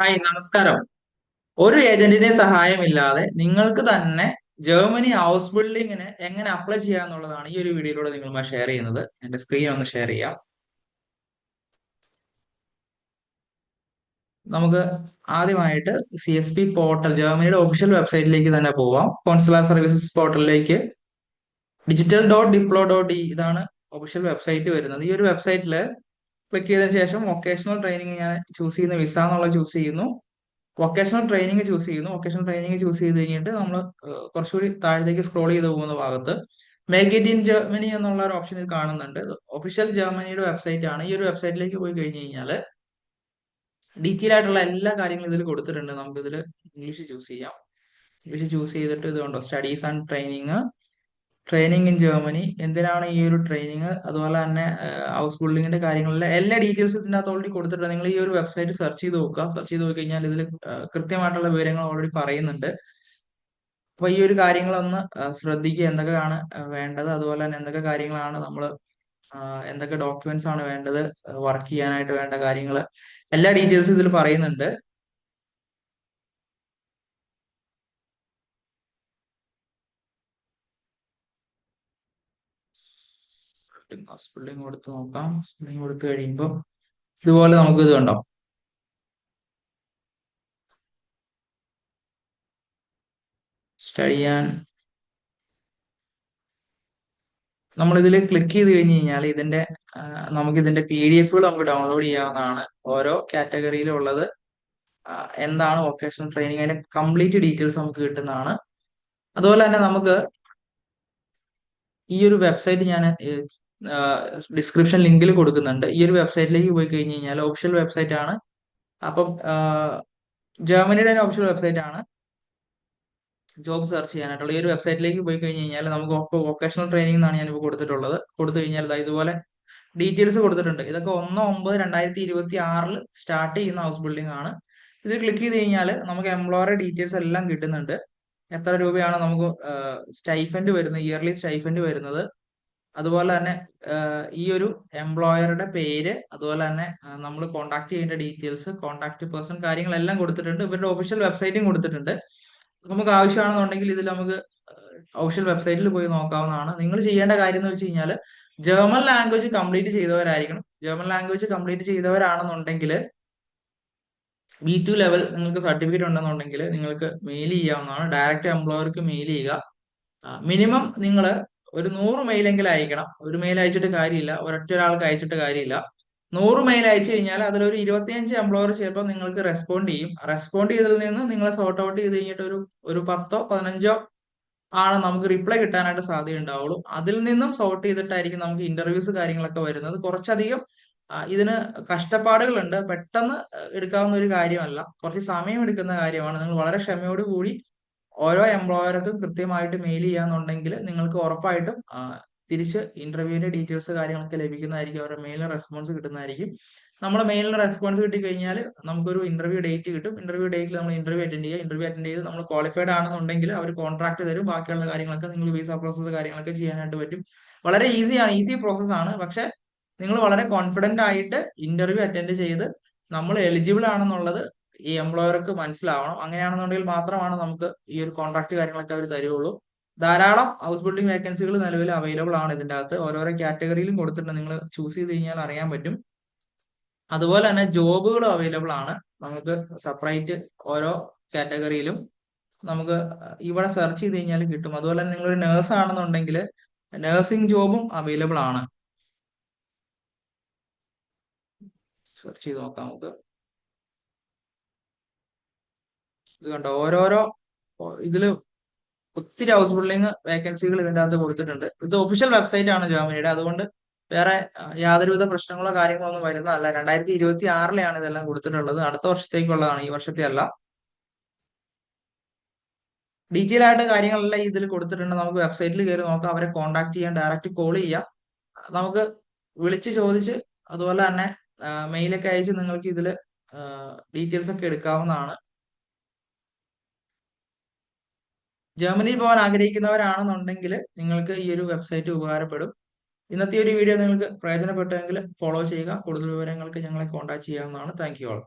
Hi നമസ്കാരം. ഒരു ഏജന്റിന്റെ സഹായമില്ലാതെ നിങ്ങൾക്ക് തന്നെ ജർമ്മനി ഹൗസ് ബിൽഡിങ്ങിന് എങ്ങനെ അപ്ലൈ ചെയ്യാം എന്നുള്ളതാണ് ഈ ഒരു വീഡിയോയിലൂടെ നിങ്ങളുമായി ഷെയർ ചെയ്യുന്നത്. എന്റെ സ്ക്രീൻ ഒന്ന് ഷെയർ ചെയ്യാം. നമുക്ക് ആദ്യമായിട്ട് സി എസ് പി പോർട്ടൽ ജർമ്മനിയുടെ ഒഫീഷ്യൽ വെബ്സൈറ്റിലേക്ക് തന്നെ പോവാം. കോൺസുലാർ സർവീസസ് പോർട്ടലിലേക്ക് digital dot diplo dot E ഇതാണ് ഒഫീഷ്യൽ വെബ്സൈറ്റ് വരുന്നത്. ഈ ഒരു വെബ്സൈറ്റിൽ ക്ലിക്ക് ചെയ്തതിനു ശേഷം വൊക്കേഷണൽ ട്രെയിനിങ് ഞാൻ ചൂസ് ചെയ്യുന്ന. വിസ എന്നുള്ളത് ചൂസ് ചെയ്യുന്നു. വൊക്കേഷണൽ ട്രെയിനിങ് ചൂസ് ചെയ്യുന്നു. വൊക്കേഷണൽ ട്രെയിനിങ് ചൂസ് ചെയ്ത് കഴിഞ്ഞിട്ട് നമ്മൾ കുറച്ചുകൂടി താഴത്തേക്ക് സ്ക്രോൾ ചെയ്ത് പോകുന്ന ഭാഗത്ത് മേക്ക് ഇറ്റ് ഇൻ ജർമ്മനി എന്നുള്ള ഒരു ഓപ്ഷൻ ഇത് കാണുന്നുണ്ട്. ഒഫീഷ്യൽ ജർമ്മനിയുടെ വെബ്സൈറ്റ് ആണ്. ഈ ഒരു വെബ്സൈറ്റിലേക്ക് പോയി കഴിഞ്ഞ് കഴിഞ്ഞാൽ ഡീറ്റെയിൽ ആയിട്ടുള്ള എല്ലാ കാര്യങ്ങളും ഇതിൽ കൊടുത്തിട്ടുണ്ട്. നമുക്ക് ഇതിൽ ഇംഗ്ലീഷ് ചൂസ് ചെയ്യാം. ഇംഗ്ലീഷ് ചൂസ് ചെയ്തിട്ട് ഇതുകൊണ്ടോ studies and training training in Germany എന്തിനാണ് ഈ ഒരു ട്രെയിനിങ് അതുപോലെ തന്നെ ഹൗസ് ബിൽഡിങ്ങിന്റെ കാര്യങ്ങളിലെ എല്ലാ ഡീറ്റെയിൽസ് ഇതിനകത്ത് ഓൾറെഡി കൊടുത്തിട്ടുണ്ട്. നിങ്ങൾ ഈ ഒരു വെബ്സൈറ്റ് സെർച്ച് ചെയ്ത് നോക്കുക. സെർച്ച് ചെയ്ത് നോക്കി കഴിഞ്ഞാൽ ഇതിൽ കൃത്യമായിട്ടുള്ള വിവരങ്ങൾ ഓൾറെഡി പറയുന്നുണ്ട്. അപ്പൊ ഈ ഒരു കാര്യങ്ങളൊന്ന് ശ്രദ്ധിക്കുക. എന്തൊക്കെയാണ് വേണ്ടത്? അതുപോലെ തന്നെ എന്തൊക്കെ കാര്യങ്ങളാണ് നമ്മൾ എന്തൊക്കെ ഡോക്യുമെന്റ്സ് ആണ് വേണ്ടത്? വർക്ക് ചെയ്യാനായിട്ട് വേണ്ട കാര്യങ്ങൾ എല്ലാ ഡീറ്റെയിൽസും ഇതിൽ പറയുന്നുണ്ട്. സ്പെല്ലിംഗ് കൊടുത്ത് നോക്കാം. സ്പെല്ലിംഗ് കൊടുത്തു കഴിയുമ്പോൾ ഇതുപോലെ നമുക്ക് ഇത് കണ്ടോ? സ്റ്റഡി നമ്മൾ ഇതിൽ ക്ലിക്ക് ചെയ്ത് കഴിഞ്ഞ് കഴിഞ്ഞാൽ ഇതിന്റെ നമുക്ക് ഇതിന്റെ പി ഡി എഫുകൾ നമുക്ക് ഡൗൺലോഡ് ചെയ്യാവുന്നതാണ്. ഓരോ കാറ്റഗറിയിലുള്ളത് എന്താണ് വൊക്കേഷണൽ ട്രെയിനിങ് അതിന്റെ കംപ്ലീറ്റ് ഡീറ്റെയിൽസ് നമുക്ക് കിട്ടുന്നതാണ്. അതുപോലെ തന്നെ നമുക്ക് ഈ ഒരു വെബ്സൈറ്റ് ഞാൻ ഡിസ്ക്രിപ്ഷൻ ലിങ്കിൽ കൊടുക്കുന്നുണ്ട്. ഈ ഒരു വെബ്സൈറ്റിലേക്ക് പോയി കഴിഞ്ഞ് കഴിഞ്ഞാൽ ഒഫീഷ്യൽ വെബ്സൈറ്റ് ആണ്. അപ്പം ജർമ്മനിയുടെ തന്നെ ഒഫീഷ്യൽ വെബ്സൈറ്റ് ആണ്. ജോബ് സെർച്ച് ചെയ്യാനായിട്ടുള്ള ഈ ഒരു വെബ്സൈറ്റിലേക്ക് പോയി കഴിഞ്ഞ് കഴിഞ്ഞാൽ നമുക്ക് വൊക്കേഷണൽ ട്രെയിനിങ് എന്നാണ് ഞാനിപ്പോൾ കൊടുത്തിട്ടുള്ളത്. കൊടുത്തു കഴിഞ്ഞാൽ ഇതുപോലെ ഡീറ്റെയിൽസ് കൊടുത്തിട്ടുണ്ട്. ഇതൊക്കെ ഒന്ന് ഒമ്പത് രണ്ടായിരത്തി ഇരുപത്തി ആറിൽ സ്റ്റാർട്ട് ചെയ്യുന്ന ഹൗസ് ബിൽഡിംഗ് ആണ്. ഇത് ക്ലിക്ക് ചെയ്ത് കഴിഞ്ഞാൽ നമുക്ക് എംപ്ലോയർ ഡീറ്റെയിൽസ് എല്ലാം കിട്ടുന്നുണ്ട്. എത്ര രൂപയാണ് നമുക്ക് സ്റ്റൈഫൻഡ് വരുന്നത് ഇയർലി സ്റ്റൈഫൻഡ് വരുന്നത്? അതുപോലെ തന്നെ ഈ ഒരു എംപ്ലോയറുടെ പേര് അതുപോലെ തന്നെ നമ്മൾ കോൺടാക്ട് ചെയ്യേണ്ട ഡീറ്റെയിൽസ് കോൺടാക്ട് പേഴ്സൺ കാര്യങ്ങളെല്ലാം കൊടുത്തിട്ടുണ്ട്. ഇവരുടെ ഒഫീഷ്യൽ വെബ്സൈറ്റും കൊടുത്തിട്ടുണ്ട്. നമുക്ക് ആവശ്യമാണെന്നുണ്ടെങ്കിൽ ഇതിൽ നമുക്ക് ഒഫീഷ്യൽ വെബ്സൈറ്റിൽ പോയി നോക്കാവുന്നതാണ്. നിങ്ങൾ ചെയ്യേണ്ട കാര്യം എന്ന് വെച്ച് കഴിഞ്ഞാൽ ജർമ്മൻ ലാംഗ്വേജ് കംപ്ലീറ്റ് ചെയ്തവരായിരിക്കണം. ജർമ്മൻ ലാംഗ്വേജ് കംപ്ലീറ്റ് ചെയ്തവരാണെന്നുണ്ടെങ്കിൽ ബി ടു ലെവൽ നിങ്ങൾക്ക് സർട്ടിഫിക്കറ്റ് ഉണ്ടെന്നുണ്ടെങ്കിൽ നിങ്ങൾക്ക് മെയിൽ ചെയ്യാവുന്നതാണ്. ഡയറക്റ്റ് എംപ്ലോയർക്ക് മെയിൽ ചെയ്യുക. മിനിമം നിങ്ങൾ ഒരു നൂറ് മെയിലെങ്കിലും അയക്കണം. ഒരു മെയിൽ അയച്ചിട്ട് കാര്യമില്ല. ഒരൊറ്റ ഒരാൾക്ക് അയച്ചിട്ട് കാര്യമില്ല. നൂറ് മെയിൽ അയച്ചു കഴിഞ്ഞാൽ അതിലൊരു ഇരുപത്തിയഞ്ച് എംപ്ലോയർ ചിലപ്പോൾ നിങ്ങൾക്ക് റെസ്പോണ്ട് ചെയ്യും. റെസ്പോണ്ട് ചെയ്തതിൽ നിന്ന് നിങ്ങളെ സോർട്ട് ഔട്ട് ചെയ്ത് കഴിഞ്ഞിട്ട് ഒരു ഒരു പത്തോ പതിനഞ്ചോ ആണ് നമുക്ക് റിപ്ലൈ കിട്ടാനായിട്ട് സാധ്യത ഉണ്ടാവുള്ളൂ. അതിൽ നിന്നും സോർട്ട് ചെയ്തിട്ടായിരിക്കും നമുക്ക് ഇന്റർവ്യൂസ് കാര്യങ്ങളൊക്കെ വരുന്നത്. കുറച്ചധികം ഇതിന് കഷ്ടപ്പാടുകളുണ്ട്. പെട്ടെന്ന് എടുക്കാവുന്ന ഒരു കാര്യമല്ല. കുറച്ച് സമയം എടുക്കുന്ന കാര്യമാണ്. നിങ്ങൾ വളരെ ക്ഷമയോട് കൂടി ഓരോ എംപ്ലോയർക്കും കൃത്യമായിട്ട് മെയിൽ ചെയ്യാന്നുണ്ടെങ്കിൽ നിങ്ങൾക്ക് ഉറപ്പായിട്ടും തിരിച്ച് ഇന്റർവ്യൂവിന്റെ ഡീറ്റെയിൽസ് കാര്യങ്ങളൊക്കെ ലഭിക്കുന്നതായിരിക്കും അവരുടെ മെയിലിന് റെസ്പോൺസ് കിട്ടുന്നതായിരിക്കും. നമ്മൾ മെയിലിന് റെസ്പോൺസ് കിട്ടി കഴിഞ്ഞാൽ നമുക്കൊരു ഇന്റർവ്യൂ ഡേറ്റ് കിട്ടും. ഇന്റർവ്യൂ ഡേറ്റിൽ നമ്മൾ ഇന്റർവ്യൂ അറ്റൻഡ് ചെയ്യുക. ഇന്റർവ്യൂ അറ്റൻഡ് ചെയ്ത് നമ്മൾ ക്വാളിഫൈഡ് ആണെന്നുണ്ടെങ്കിൽ അവർ കോൺട്രാക്ട് തരും. ബാക്കിയുള്ള കാര്യങ്ങളൊക്കെ നിങ്ങൾ വിസ പ്രോസസ്സ് കാര്യങ്ങളൊക്കെ ചെയ്യാനായിട്ട് പറ്റും. വളരെ ഈസിയാണ് ഈസി പ്രോസസ് ആണ്. പക്ഷെ നിങ്ങൾ വളരെ കോൺഫിഡന്റ് ആയിട്ട് ഇന്റർവ്യൂ അറ്റൻഡ് ചെയ്ത് നമ്മൾ എലിജിബിൾ ആണെന്നുള്ളത് ഈ എംപ്ലോയർക്ക് മനസ്സിലാവണം. അങ്ങനെയാണെന്നുണ്ടെങ്കിൽ മാത്രമാണ് നമുക്ക് ഈ ഒരു കോൺട്രാക്ട് കാര്യങ്ങളൊക്കെ അവർ തരുള്ളൂ. ധാരാളം ഹൗസ് ബിൽഡിംഗ് വേക്കൻസികൾ നിലവിൽ അവൈലബിൾ ആണ് ഇതിന്റെ അകത്ത്. ഓരോരോ കാറ്റഗറിയിലും കൊടുത്തിട്ടുണ്ട്. നിങ്ങൾ ചൂസ് ചെയ്ത് കഴിഞ്ഞാൽ അറിയാൻ പറ്റും. അതുപോലെ തന്നെ ജോബുകളും അവൈലബിൾ ആണ്. നമുക്ക് സെപ്പറേറ്റ് ഓരോ കാറ്റഗറിയിലും നമുക്ക് ഇവിടെ സെർച്ച് ചെയ്ത് കഴിഞ്ഞാൽ കിട്ടും. അതുപോലെ തന്നെ നിങ്ങളൊരു നേഴ്സ് ആണെന്നുണ്ടെങ്കിൽ നേഴ്സിംഗ് ജോബും അവൈലബിൾ ആണ്. സെർച്ച് ചെയ്ത് നോക്കാം നമുക്ക്. ഇത് കണ്ടോ? ഓരോരോ ഇതിൽ ഒത്തിരി ഹൗസ് ബിൽഡിംഗ് വേക്കൻസികൾ ഇതിന്റെ അകത്ത് കൊടുത്തിട്ടുണ്ട്. ഇത് ഒഫീഷ്യൽ വെബ്സൈറ്റ് ആണ് ജർമ്മനിയുടെ. അതുകൊണ്ട് വേറെ യാതൊരുവിധ പ്രശ്നങ്ങളോ കാര്യങ്ങളോ ഒന്നും വരുന്നതല്ല. രണ്ടായിരത്തി ഇരുപത്തി ആറിലെയാണ് ഇതെല്ലാം കൊടുത്തിട്ടുള്ളത്. അടുത്ത വർഷത്തേക്കുള്ളതാണ്. ഈ വർഷത്തെ അല്ല ഡീറ്റെയിൽ ആയിട്ട് കാര്യങ്ങളെല്ലാം ഇതിൽ കൊടുത്തിട്ടുണ്ട്. നമുക്ക് വെബ്സൈറ്റിൽ കയറി നോക്കാം. അവരെ കോൺടാക്ട് ചെയ്യാൻ ഡയറക്റ്റ് കോൾ ചെയ്യാം. നമുക്ക് വിളിച്ച് ചോദിച്ച് അതുപോലെ തന്നെ മെയിലൊക്കെ അയച്ച് നിങ്ങൾക്ക് ഇതിൽ ഡീറ്റെയിൽസ് ഒക്കെ എടുക്കാവുന്നതാണ്. ജർമ്മനിയിൽ പോകാൻ ആഗ്രഹിക്കുന്നവരാണെന്നുണ്ടെങ്കിൽ നിങ്ങൾക്ക് ഈ ഒരു വെബ്സൈറ്റ് ഉപകാരപ്പെടും. ഇന്നത്തെ ഒരു വീഡിയോ നിങ്ങൾക്ക് പ്രയോജനപ്പെട്ടെങ്കിൽ ഫോളോ ചെയ്യുക. കൂടുതൽ വിവരങ്ങൾക്ക് ഞങ്ങളെ കോൺടാക്ട് ചെയ്യാവുന്നതാണ്. Thank you all